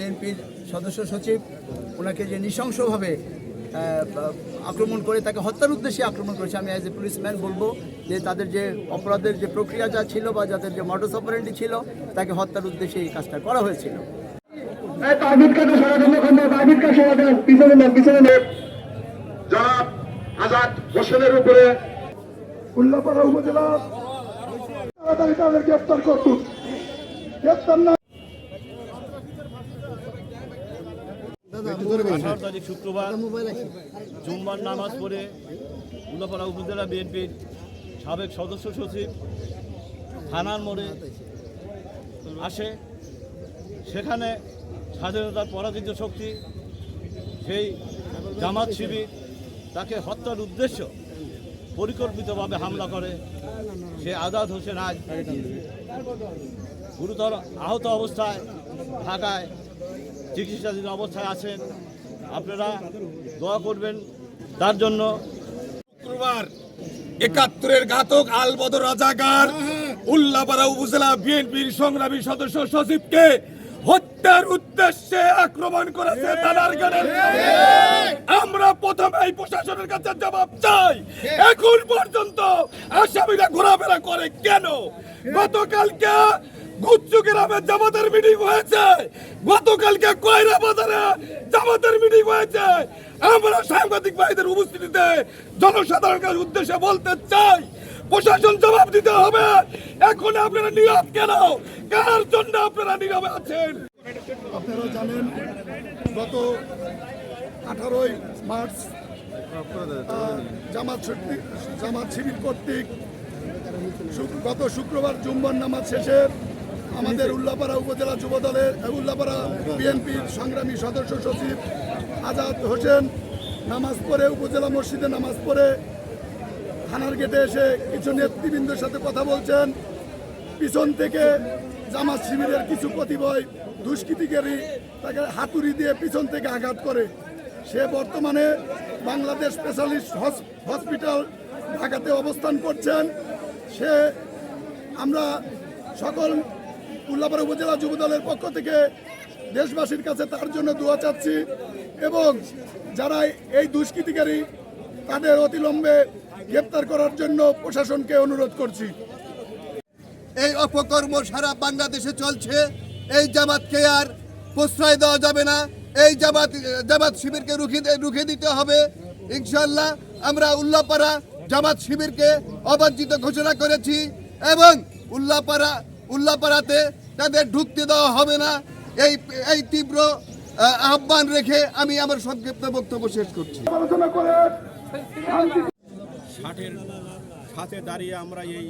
বিএনপির সদস্য সচিব, ওনাকে যে নৃশংসভাবে আক্রমণ করে তাকে হত্যার উদ্দেশ্যে আক্রমণ করেছে, আমি অ্যাজ এ পুলিশম্যান বলব যে তাদের যে অপরাধের যে প্রক্রিয়া যা ছিল বা যাদের যে মডস অপারেন্টি ছিল, তাকে হত্যার উদ্দেশ্যে এই কাজটা করা হয়েছিল। উপরে। উপজেলা তাদের গ্রেপ্তার করুন। না আঠারো তারিখ শুক্রবার জুম্মার নামাজ পড়ে উল্লাপাড়া উপজেলা বিএনপির সাবেক সদস্য সচিব থানার মোড়ে আসে। সেখানে স্বাধীনতার পরাজিত শক্তি সেই জামাত শিবির তাকে হত্যার উদ্দেশ্য পরিকল্পিতভাবে হামলা করে। সে আজাদ হোসেন আজ গুরুতর আহত অবস্থায় ঢাকায় চিকিৎসাধীন অবস্থায় আছেন। আপনারা দোয়া করবেন তার জন্য। শুক্রবার একাত্তরের ঘাতক আল বদর রাজাকার উল্লাপাড়া উপজেলা বিএনপির সংগ্রামী সদস্য সচিবকে হত্যার উদ্দেশ্যে আক্রমণ করেছে আমরা প্রথমে এই প্রশাসনের কাছে জবাব চাই, এখন পর্যন্ত আসামিরা ঘোরাফেরা করে কেন? গতকালকে গুচ্ছু গ্রামে জামাতের মিটিং হয়েছে। গতকালকে কয়রা বাজারে জামাতের মিটিং হয়েছে। আমরা সাংবাদিক ভাইদের উপস্থিতিতে জনসাধারণের উদ্দেশ্যে বলতে চাই, প্রশাসন জবাব দিতে হবে। এখন আপনারা নীরব কেন? কার জন্য আপনারা নীরবে আছেন? আপনারা জানেন, গত আঠারোই মার্চ জামাত জামাত শিবির কর্তৃক গত শুক্রবার জুম্বন নামাজ শেষে আমাদের উল্লাপাড়া উপজেলা যুব দলের উল্লাপাড়া বিএনপির সংগ্রামী সদস্য সচিব আজাদ হোসেন নামাজ পড়ে, উপজেলা মসজিদে নামাজ পড়ে, থানার গেটে এসে কিছু নেতৃবৃন্দের সাথে কথা বলছেন। পিছন থেকে জামাত শিবিরের কিছু প্রতিবয় দুষ্কৃতিকারী তাকে হাতুড়ি দিয়ে পিছন থেকে আঘাত করে। সে বর্তমানে বাংলাদেশ স্পেশালিস্ট হস- হসপিটাল ঢাকাতে অবস্থান করছেন। সে, আমরা সকল উল্লাপাড়া উপজেলা যুব দলের পক্ষ থেকে দেশবাসীর কাছে তার জন্য দোয়া চাচ্ছি এবং যারা এই দুষ্কৃতিকারী তাদের অতিলম্বে গ্রেপ্তার করার জন্য প্রশাসনকে অনুরোধ করছি। এই অপকর্ম সারা বাংলাদেশে চলছে। এই জামাতকে আর প্রশ্রয় দেওয়া যাবে না। এই জামাত জামাত শিবিরকে রুখে রুখে দিতে হবে। ইনশাল্লাহ আমরা উল্লাপাড়া জামাত শিবিরকে অবাঞ্ছিত ঘোষণা করেছি এবং উল্লাপাড়া উল্লাপাড়াতে তাদের ঢুকতে দেওয়া হবে না। এই এই তীব্র আহ্বান রেখে আমি আমার সংক্ষিপ্ত বক্তব্য শেষ করছি। আলোচনা করে ষাটের সাথে দাঁড়িয়ে আমরা এই